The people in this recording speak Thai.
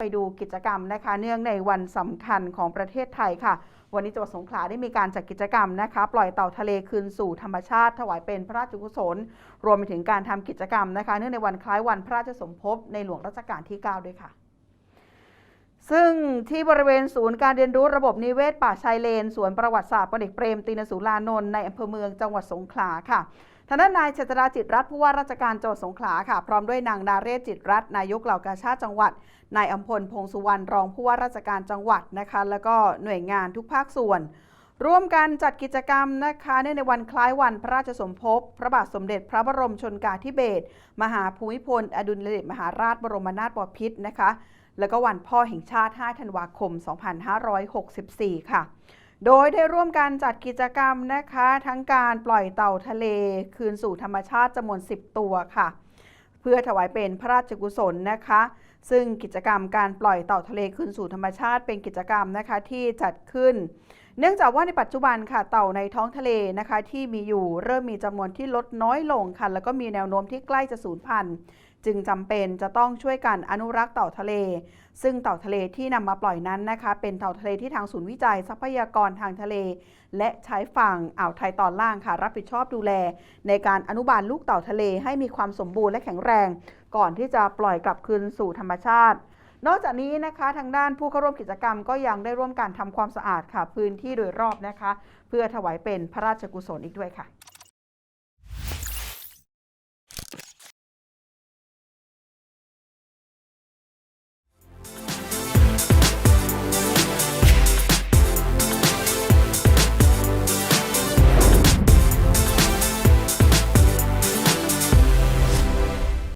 ไปดูกิจกรรมนะคะ เนื่องในวันสำคัญของประเทศไทยค่ะ วันนี้จังหวัดสงขลาได้มีการจัดกิจกรรมนะคะ ปล่อยเต่าทะเลคืนสู่ธรรมชาติ ถวายเป็นพระราชกุศล รวมไปถึงการทำกิจกรรมนะคะ เนื่องในวันคล้ายวันพระราชสมภพในหลวงรัชกาลที่ 9 ด้วยค่ะ ซึ่งที่บริเวณศูนย์การเรียนรู้ระบบนิเวศป่าชายเลน สวนประวัติศาสตร์พลเอกเปรมตินสุรานนท์ในอำเภอเมืองจังหวัดสงขลาค่ะทางด้านนายเจษราจิตรัตน์ผู้ว่าราชการจังหวัดสงขลาค่ะ พร้อมด้วยนางดาเรศจิตรัตน์นายกเหล่ากาชาติจังหวัด นายอัมพลพงสุวรรณรองผู้ว่าราชการจังหวัดนะคะ แล้วก็หน่วยงานทุกภาคส่วน ร่วมกันจัดกิจกรรมนะคะเนื่องในวันคล้ายวันพระราชสมภพ พระบาทสมเด็จพระบรมชนกาธิเบศรมหาภูมิพล อดุลยเดชมหาราชบรมนาถบพิตรนะคะ แล้วก็วันพ่อแห่งชาติ 5 ธันวาคม 2564 ค่ะ โดยได้ร่วมกันจัดกิจกรรมนะคะ ทั้งการปล่อยเต่าทะเล คืนสู่ธรรมชาติจำนวน 10 ตัวค่ะ เพื่อถวายเป็นพระราชกุศลนะคะซึ่งกิจกรรมการปล่อยเต่าทะเลคืนสู่ธรรมชาติเป็นกิจกรรมนะคะที่จัดขึ้น เนื่องจากว่าในปัจจุบันค่ะเต่าในท้องทะเลนะคะ ที่มีอยู่เริ่มมีจำนวนที่ลดน้อยลงค่ะแล้วก็มีแนวโน้มที่ใกล้จะสูญพันธุ์จึงจำเป็นจะต้องช่วยกันอนุรักษ์เต่าทะเล ซึ่งเต่าทะเลที่นำมาปล่อยนั้นนะคะ เป็นเต่าทะเลที่ทางศูนย์วิจัยทรัพยากรทางทะเล และใช้ฝั่งอ่าวไทยตอนล่างค่ะ รับผิดชอบดูแล ในการอนุบาลลูกเต่าทะเลให้มีความสมบูรณ์และแข็งแรง ก่อนที่จะปล่อยกลับคืนสู่ธรรมชาติ นอกจากนี้นะคะทางด้านผู้เข้าร่วมกิจกรรมก็ยังได้ร่วมการทำความสะอาดค่ะ พื้นที่โดยรอบนะคะ เพื่อถวายเป็นพระราชกุศลอีกด้วยค่ะ